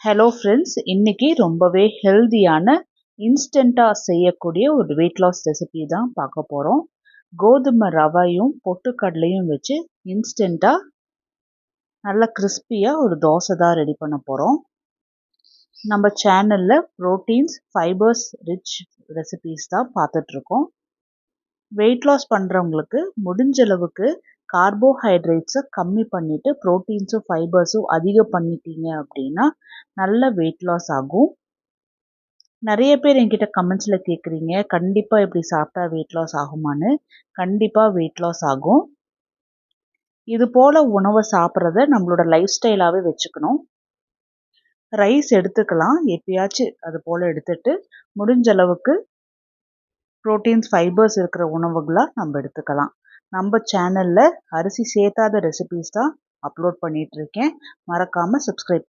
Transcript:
Hello friends இன்றைக்கி ரொம்பவே ஹெல்தியான இன்ஸ்டண்ட்டாக செய்யக்கூடிய ஒரு வெயிட் லாஸ் ரெசிபி தான் பார்க்க போகிறோம் கோதுமை ரவையும் பொட்டுக்கடலையும் வச்சு இன்ஸ்டண்ட்டாக நல்ல கிறிஸ்பியாக ஒரு தோசை தான் ரெடி பண்ண போகிறோம் நம்ம சேனலில் ப்ரோட்டீன்ஸ் ஃபைபர்ஸ் ரிச் ரெசிபீஸ் தான் பார்த்துட்ருக்கோம் வெயிட் லாஸ் பண்ணுறவங்களுக்கு முடிஞ்ச அளவுக்கு கார்போஹைட்ரேட்ஸை கம்மி பண்ணிவிட்டு ப்ரோட்டீன்ஸும் ஃபைபர்ஸும் அதிகம் பண்ணிட்டீங்க அப்படின்னா நல்ல வெயிட் லாஸ் ஆகும். நிறைய பேர் என்கிட்ட கமெண்ட்ஸில் கேட்குறீங்க கண்டிப்பாக இப்படி சாப்பிட்டா வெயிட் லாஸ் ஆகுமான்னு. கண்டிப்பாக வெயிட் லாஸ் ஆகும். இது போல் உணவை சாப்பிட்றத நம்மளோட லைஃப் ஸ்டைலாகவே வச்சுக்கணும். ரைஸ் எடுத்துக்கலாம் எப்பயாச்சும் அது போல் எடுத்துட்டு முடிஞ்ச அளவுக்கு ப்ரோட்டீன்ஸ் ஃபைபர்ஸ் இருக்கிற உணவுகளாக நம்ம எடுத்துக்கலாம். நம்ம சேனலில் அரிசி சேர்த்தாத ரெசிபீஸ் தான் அப்லோட் பண்ணிகிட்ருக்கேன் மறக்காமல் சப்ஸ்கிரைப்